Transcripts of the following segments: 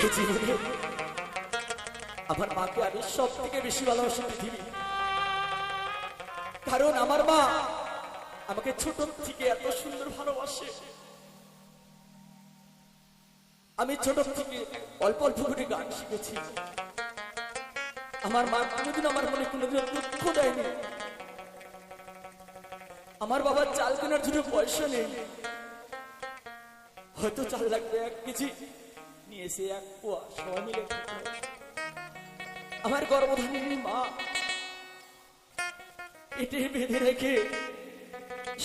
এই জীবনে আমার মাকে আমি সব থেকে বেশি ভালোবাসি পৃথিবী। কারণ আমার মা আমাকে ছোট থেকে এত সুন্দর ভালোবাসে। আমি ছোট থেকে অল্প অল্প করে গান শিখেছি। আমার মা কোনোদিন আমার মনে কোনোদিন দুঃখ দেয়নি। আমার বাবার চাল কেনার জন্য পয়সা নেই হয়তো চাল লাগবে এক কেজি। এসে এক আমার গর্ভধারিণী মা পেটে বেঁধে রেখে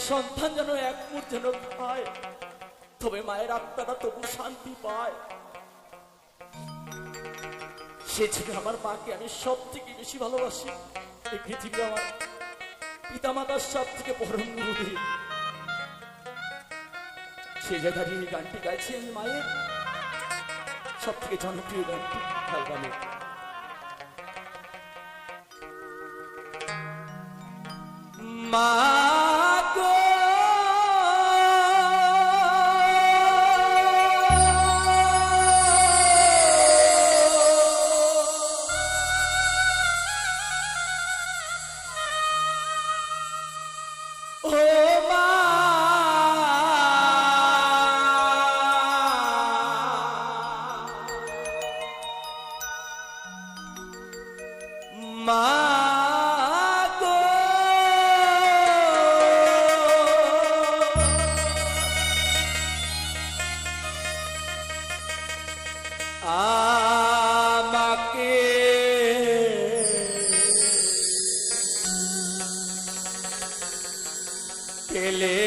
সন্তান যেন এক মুঠ যেন খায়, তবে মায়ের আত্মাটা তবু শান্তি পায়। সেজন্য আমার মাকে আমি সব থেকে বেশি ভালোবাসি। এই পৃথিবী আমার পিতা মাতার সব থেকে পরম গুরুদেব সে যে দাঁড়িয়ে গানটি গাইছি, আমি মায়ের সব থেকে জনপ্রিয় গানটি অ্যালবামে। মা মা গো। আমাকে পেলে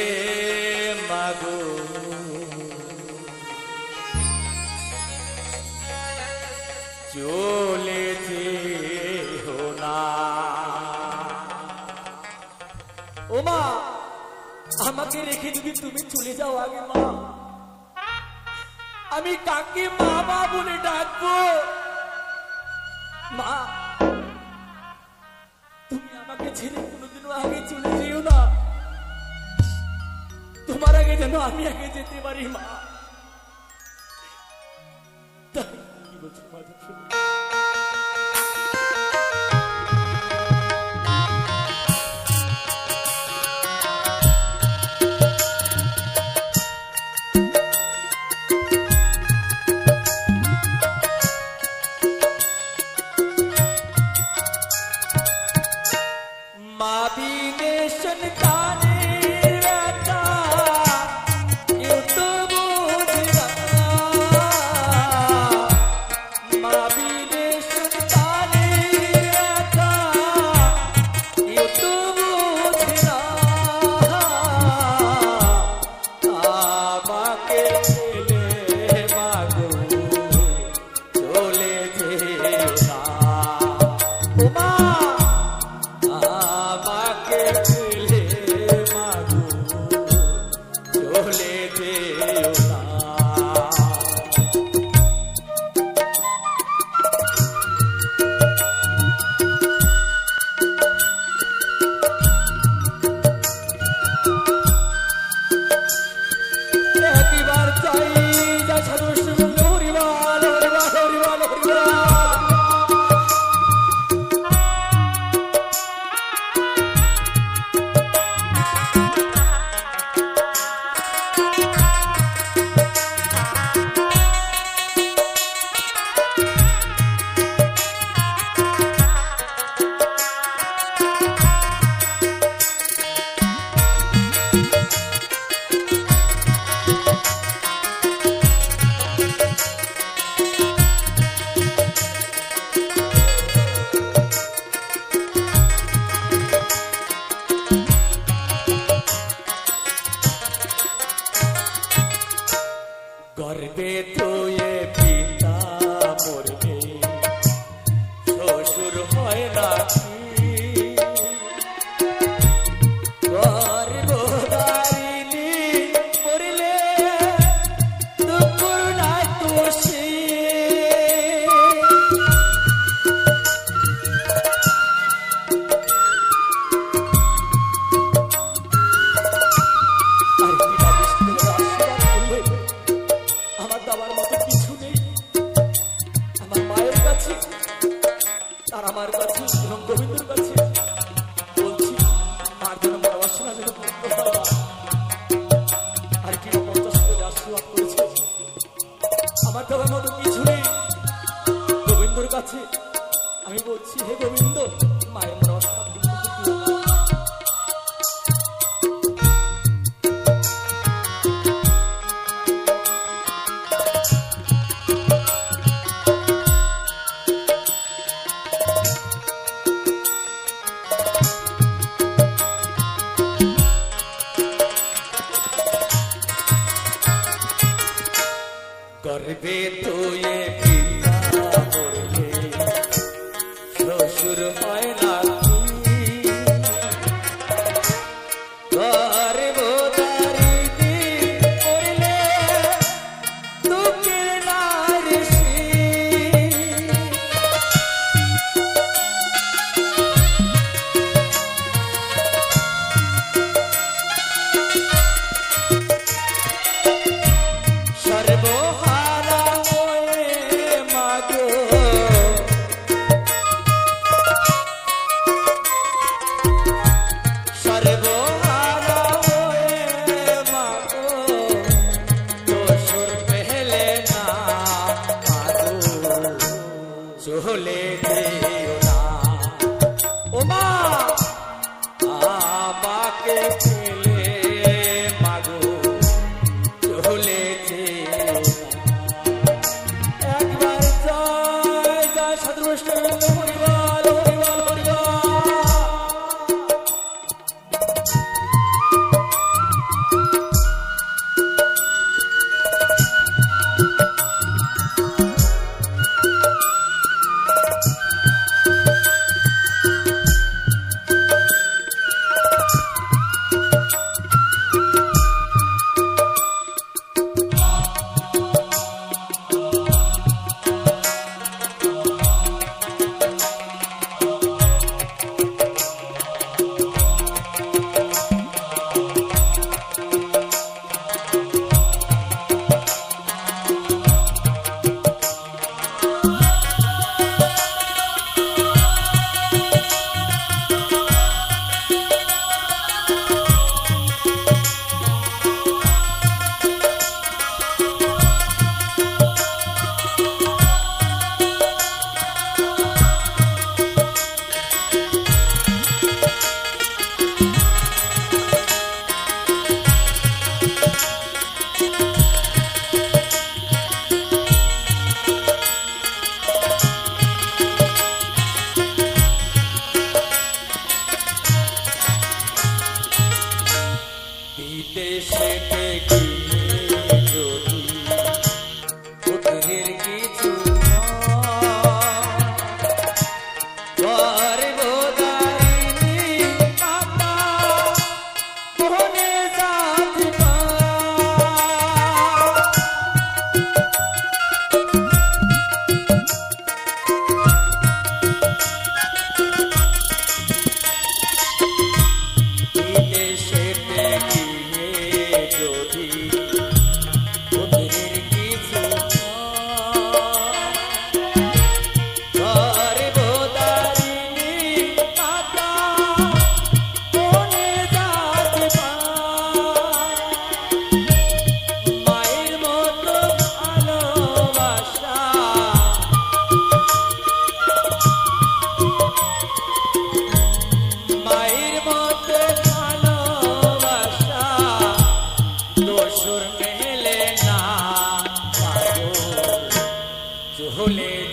মাগো চলে আমাকে রেখে যদি তুমি চলে যাও আগে মা। আমি কাকে মা মা বলে ডাকবো? মা, তুমি আমাকে ছেড়ে কোনোদিনও আগে চলে যেও না। তোমার আগে যেন আমি আগে যেতে পারি, মা। তাই কি বলছো মাধব চলে যেও। কিছু নেই আমার মায়ের কাছে আর আমার কাছে, এবং গোবিন্দের কাছে আর কি করে আমার দেওয়ার মতো কিছু নেই। কাছে আমি বলছি, হে গোবিন্দ চলে দিও না। ও মা আমাকে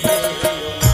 চলে যেও